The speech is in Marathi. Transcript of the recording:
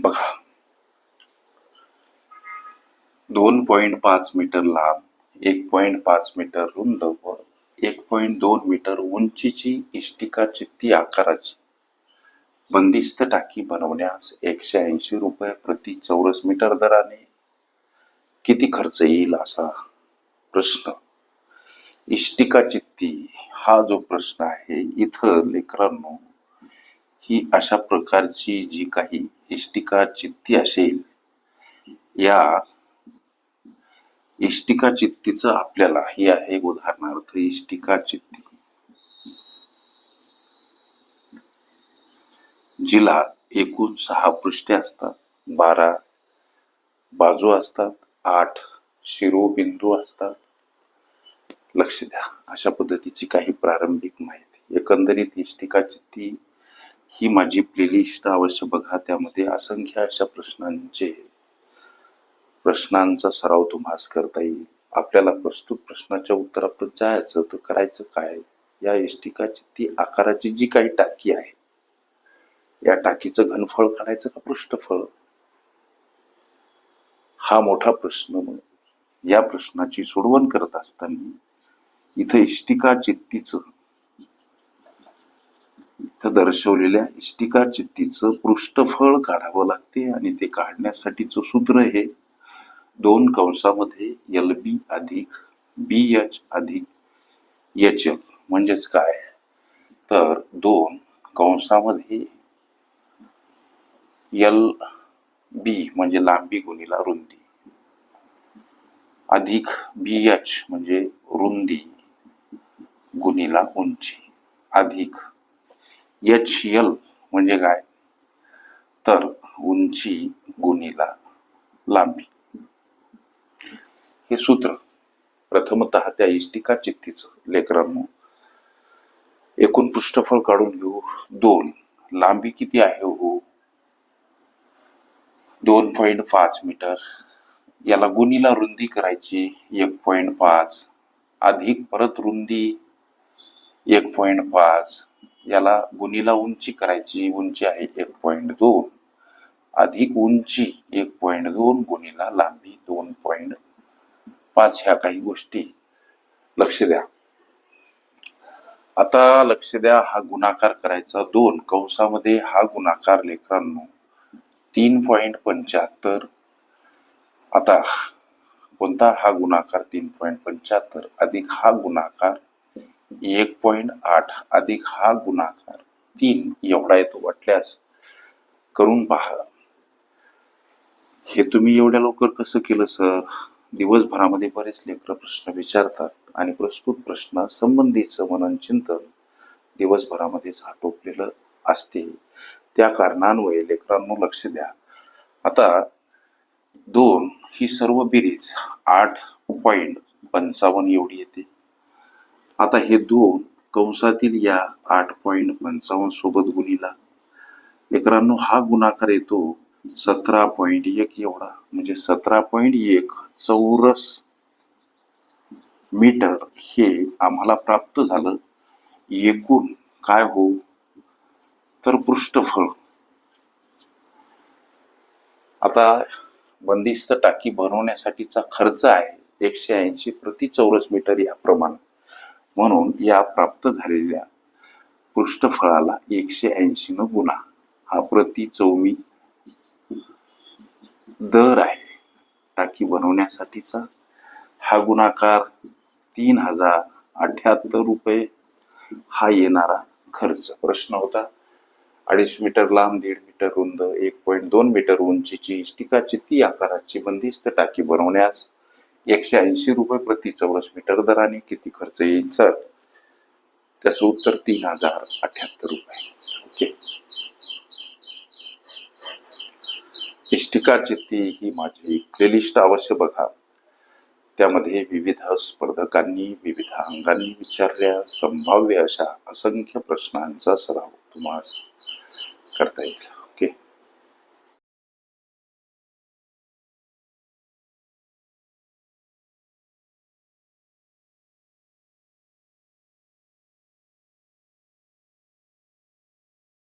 बघा. दोन पॉइंट पाच मीटर लांब एक पॉइंट पाच मीटर रुंद व एक पॉइंट दोन मीटर उंचीची इष्टिका चित्ती आकाराची. बंदिस्त टाकी बनवण्यास एकशे ऐंशी रुपये प्रति चौरस मीटर दराने किती खर्च येईल असा प्रश्न. इष्टिका चित्ती हा जो प्रश्न आहे इथं लेकरांनो ही अशा प्रकारची जी काही इष्टिका चित्ती असेल या इष्टिका चित्तीचं आपल्याला ही आहे उदाहरणार्थ इष्टिका चित्ती. जिला एकूण सहा पृष्ठे असतात. बारा बाजू असतात. आठ शिरोबिंदू असतात. लक्ष द्या अशा पद्धतीची काही प्रारंभिक माहिती. एकंदरीत इष्टिका चित्ती ही माझी प्लेलिस्ट अवश्य बघा. त्यामध्ये असंख्य अशा प्रश्नांचे प्रश्नांचा सराव तुम्हास करता येईल. आपल्याला प्रस्तुत प्रश्नाच्या उत्तरापर्यंत जायचं तर करायचं काय? या इष्टिका चित्ती आकाराची जी काही टाकी आहे या टाकीचं घनफळ काढायचं का पृष्ठफळ? हा मोठा प्रश्न या प्रश्नाची सोडवण करत असताना इथं इष्टिका चित्तीचं इथं दर्शवलेल्या इष्टिका चित्तीचं पृष्ठफळ काढावं लागते आणि ते काढण्यासाठीचं सूत्र हे दोन कंसामध्ये एल बी अधिक बी एच अधिक एच एल म्हणजेच काय? तर दोन कंसामध्ये एल बी म्हणजे लांबी गुणीला रुंदी. अधिक बी एच म्हणजे रुंदी गुणीला उंची. अधिक एच एल म्हणजे काय? तर उंची गुणीला लांबी. हे सूत्र प्रथमतः त्या इष्टिका चित्तीच. लेकरांनो एकूण पृष्ठफळ काढून घेऊ. दोन. लांबी किती आहे हो? दोन पॉईंट पाच मीटर. याला गुणीला रुंदी करायची एक पॉईंट पाच. अधिक परत रुंदी एक पॉईंट पाच. याला गुणीला उंची करायची. उंची आहे एक पॉईंट दोन. अधिक उंची एक पॉईंट दोन गुणीला लांबी दोन पॉईंट पाच. ह्या काही गोष्टी. लक्ष द्या. आता लक्ष द्या हा गुणाकार करायचा दोन. कंसामध्ये हा गुणाकार लेकरांनो तीन पॉईंट पंच्याहत्तर. आता कोणता हा गुणाकार तीन पॉईंट पंच्याहत्तर? अधिक हा गुणाकार एक पॉइंट आठ अधिक हा गुणाकार तीन एवढा येतो वाटल्यास करून पहा. हे तुम्ही एवढ्या लवकर कसं केलं सर दिवसभरामध्ये बरेच लेकर प्रश्न विचारतात आणि प्रस्तुत प्रश्न संबंधीचं मनन चिंतन दिवसभरामध्येच आटोपलेलं असते. त्या कारणांमुळे लेकरांनो लक्ष द्या. आता दोन ही सर्व बेरीज आठ पॉईंट पंचावन्न एवढी येते. आता हे दोन कंसातील या आठ पॉईंट पंचावन्न सोबत गुणीला. लेकरांनो हा गुणाकार येतो सतरा पॉइंट एक एवढा. म्हणजे सतरा पॉईंट एक चौरस मीटर हे आम्हाला प्राप्त झालं. एकूण काय हो? तर पृष्ठफळ. आता बंदिस्त टाकी बनवण्यासाठीचा खर्च आहे एकशे ऐंशी प्रति चौरस मीटर या प्रमाण म्हणून या प्राप्त झालेल्या पृष्ठफळाला एकशे ऐंशी न गुणा. हा प्रति चौमी दर आहे. टाकी बनवण्यासाठीचा हा गुणाकार तीन हजार अठ्याहत्तर रुपये हा येणारा खर्च. प्रश्न होता अडीच मीटर लांब दीड मीटर रुंद एक पॉईंट दोन मीटर उंचीची इष्टिकाची ती आकाराची बंदिस्त टाकी बनवण्यास एकशे ऐंशी रुपये प्रति चौरस मीटर दराने किती खर्च येईल सर? त्याचं उत्तर तीन हजार अठ्याहत्तर रुपये. ओके? इष्टिका चित्ती ही माझी प्लेलिस्ट अवश्य बघा. त्यामध्ये विविध स्पर्धकांनी विविध अंगांनी विचारल्या संभाव्य अशा असंख्य प्रश्नांचा सराव तुम्हाला करता येईल.